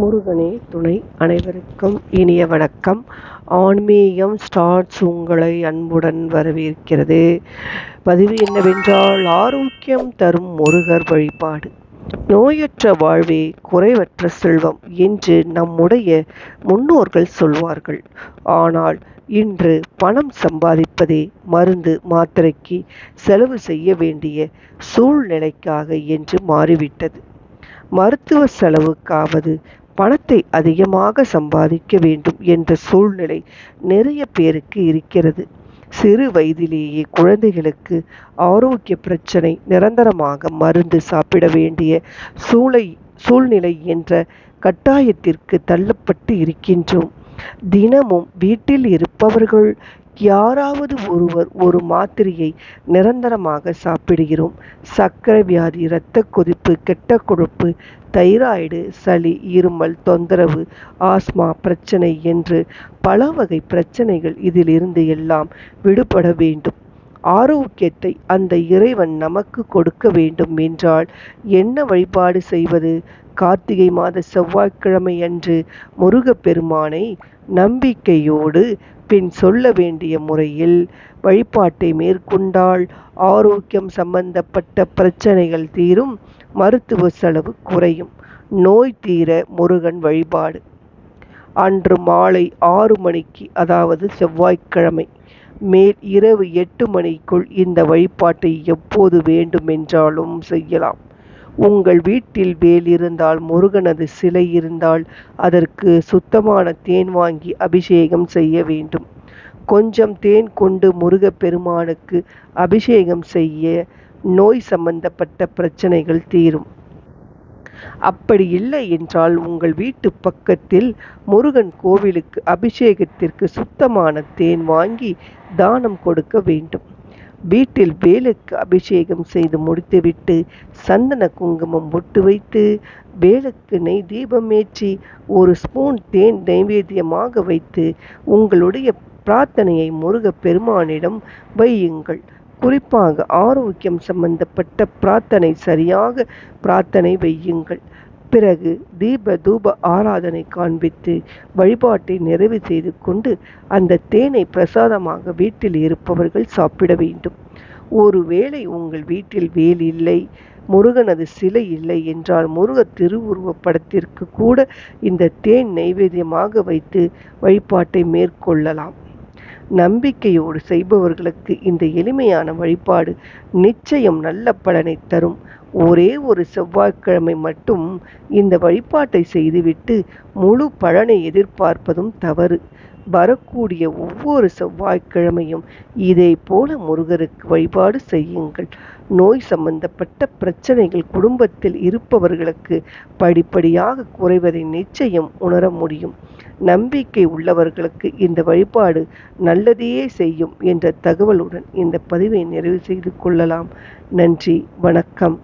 முருகனே துணை அனைவருக்கும் இனிய வணக்கம். ஆன்மீகம் ஸ்டார்ட்ஸ் உங்களை அன்புடன் வரவேற்கிறது. பதிவு என்னவென்றால் ஆரோக்கியம் தரும் முருகர் வழிபாடு. நோயற்ற வாழ்வே குறைவற்ற செல்வம் என்று நம்முடைய முன்னோர்கள் சொல்வார்கள். ஆனால் இன்று பணம் சம்பாதிப்பதே மருந்து மாத்திரைக்கு செலவு செய்ய வேண்டிய சூழ்நிலைக்காக என்று மாறிவிட்டது. மருத்துவ செலவுக்காவது பணத்தை அதிகமாக சம்பாதிக்க வேண்டும் என்ற சூழ்நிலை நிறைய பேருக்கு இருக்கிறது. சிறு வயதிலேயே குழந்தைகளுக்கு ஆரோக்கிய பிரச்சனை நிரந்தரமாக மருந்து சாப்பிட வேண்டிய சூளை சூழ்நிலை என்ற கட்டாயத்திற்கு தள்ளப்பட்டு இருக்கின்றோம். தினமும் வீட்டில் இருப்பவர்கள் யாராவது ஒருவர் ஒரு மாத்திரையை நிரந்தரமாக சாப்பிடுகிறோம். சர்க்கரை வியாதி இரத்த கொதிப்பு கெட்ட கொழுப்பு தைராய்டு சளி இருமல் தொந்தரவு ஆஸ்மா பிரச்சனை என்று பல வகை பிரச்சனைகள் இதிலிருந்து எல்லாம் விடுபட வேண்டும். ஆரோக்கியத்தை அந்த இறைவன் நமக்கு கொடுக்க வேண்டும் என்றால் என்ன வழிபாடு செய்வது? கார்த்திகை மாத செவ்வாய்க்கிழமை அன்று முருகப்பெருமானை நம்பிக்கையோடு பின் சொல்ல வேண்டிய முறையில் வழிபாட்டை மேற்கொண்டால் ஆரோக்கியம் சம்பந்தப்பட்ட பிரச்சனைகள் தீரும் மருத்துவ செலவு குறையும். நோய் தீர முருகன் வழிபாடு. அன்று மாலை ஆறு மணிக்கு அதாவது செவ்வாய்க்கிழமை மேல் இரவு எட்டு மணிக்குள் இந்த வழிபாட்டை எப்போது வேண்டுமென்றாலும் செய்யலாம். உங்கள் வீட்டில் வேல் இருந்தால் முருகனது சிலை இருந்தால் அதற்கு சுத்தமான தேன் வாங்கி அபிஷேகம் செய்ய வேண்டும். கொஞ்சம் தேன் கொண்டு முருகப்பெருமானுக்கு அபிஷேகம் செய்ய நோய் சம்பந்தப்பட்ட பிரச்சனைகள் தீரும். அப்படி இல்லை என்றால் உங்கள் வீட்டு பக்கத்தில் முருகன் கோவிலுக்கு அபிஷேகத்திற்கு சுத்தமான தேன் வாங்கி தானம் கொடுக்க வேண்டும். வீட்டில் வேலுக்கு அபிஷேகம் செய்து முடித்துவிட்டு சந்தன குங்குமம் பொட்டு வைத்து வேலுக்கு நெய் தீபம் ஏற்றி ஒரு ஸ்பூன் தேன் நைவேத்தியமாக வைத்து உங்களுடைய பிரார்த்தனையை முருக பெருமானிடம் வையுங்கள். குறிப்பாக ஆரோக்கியம் சம்பந்தப்பட்ட பிரார்த்தனை சரியாக பிரார்த்தனை வையுங்கள். பிறகு தீப தூப ஆராதனை காண்பித்து வழிபாட்டை நிறைவு செய்து கொண்டு அந்த தேனை பிரசாதமாக வீட்டில் இருப்பவர்கள் சாப்பிட வேண்டும். ஒருவேளை உங்கள் வீட்டில் வேல் இல்லை முருகனது சிலை இல்லை என்றால் முருக திருவுருவப் படத்திற்கு கூட இந்த தேன் நைவேத்தியமாக வைத்து வழிபாட்டை மேற்கொள்ளலாம். நம்பிக்கையோடு செய்பவர்களுக்கு இந்த எளிமையான வழிபாடு நிச்சயம் நல்ல பலனை தரும். ஒரே ஒரு செவ்வாய்க்கிழமை மட்டும் இந்த வழிபாட்டை செய்துவிட்டு முழு பலனை எதிர்பார்ப்பதும் தவறு. வரக்கூடிய ஒவ்வொரு செவ்வாய்க்கிழமையும் இதே போல முருகருக்கு வழிபாடு செய்யுங்கள். நோய் சம்பந்தப்பட்ட பிரச்சனைகள் குடும்பத்தில் இருப்பவர்களுக்கு படிப்படியாக குறைவதை நிச்சயம் உணர முடியும். நம்பிக்கை உள்ளவர்களுக்கு இந்த வழிபாடு நல்லதையே செய்யும் என்ற தகவலுடன் இந்த பதிவை நிறைவு செய்து கொள்ளலாம். நன்றி வணக்கம்.